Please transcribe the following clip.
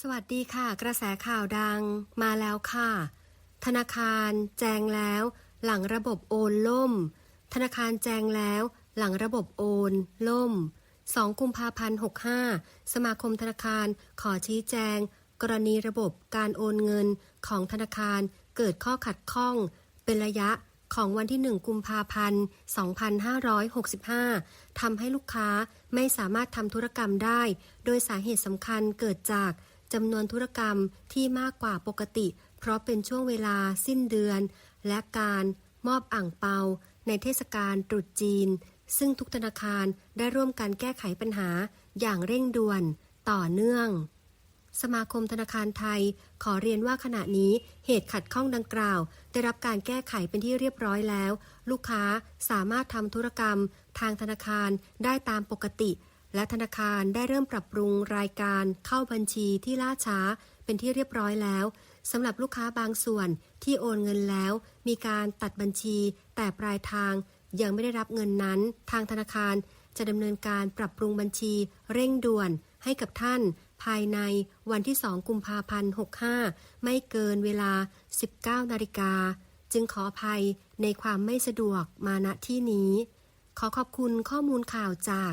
สวัสดีค่ะ กระแสข่าวดังมาแล้วค่ะ ธนาคารแจ้งแล้ว หลังระบบโอนล่ม ธนาคารแจ้งแล้ว หลังระบบโอนล่ม 2 กุมภาพันธ์ 65 สมาคมธนาคารขอชี้แจง กรณีระบบการโอนเงินของธนาคารเกิดข้อขัดข้อง เป็นระยะของวันที่ 1 กุมภาพันธ์ 2565 ทำให้ลูกค้าไม่สามารถทำธุรกรรมได้ โดยสาเหตุสำคัญเกิดจาก จำนวนธุรกรรมที่มากกว่าปกติ เพราะเป็นช่วงเวลาสิ้นเดือน และการมอบอ่างเปา ในเทศกาลตรุษจีน ซึ่งทุกธนาคารได้ร่วมกันแก้ไขปัญหาอย่างเร่งด่วนต่อเนื่อง สมาคมธนาคารไทย ขอเรียนว่าขณะนี้เหตุขัดข้องดังกล่าว ได้รับการแก้ไขเป็นที่เรียบร้อยแล้ว ลูกค้าสามารถทำธุรกรรม ทางธนาคารได้ตามปกติ และธนาคารได้เริ่มปรับปรุงรายการเข้าบัญชีที่ล่าช้าเป็นที่เรียบร้อยแล้วสำหรับลูกค้าบางส่วนที่โอนเงินแล้ว มีการตัดบัญชีแต่ปลายทางยังไม่ได้รับเงินนั้น ทางธนาคารจะดำเนินการปรับปรุงบัญชีเร่งด่วนให้กับท่าน ภายในวันที่ 2 กุมภาพันธ์ 65 ไม่เกินเวลา 19 นาฬิกา จึงขออภัยในความไม่สะดวกมาณที่นี้ ขอขอบคุณข้อมูลข่าวจาก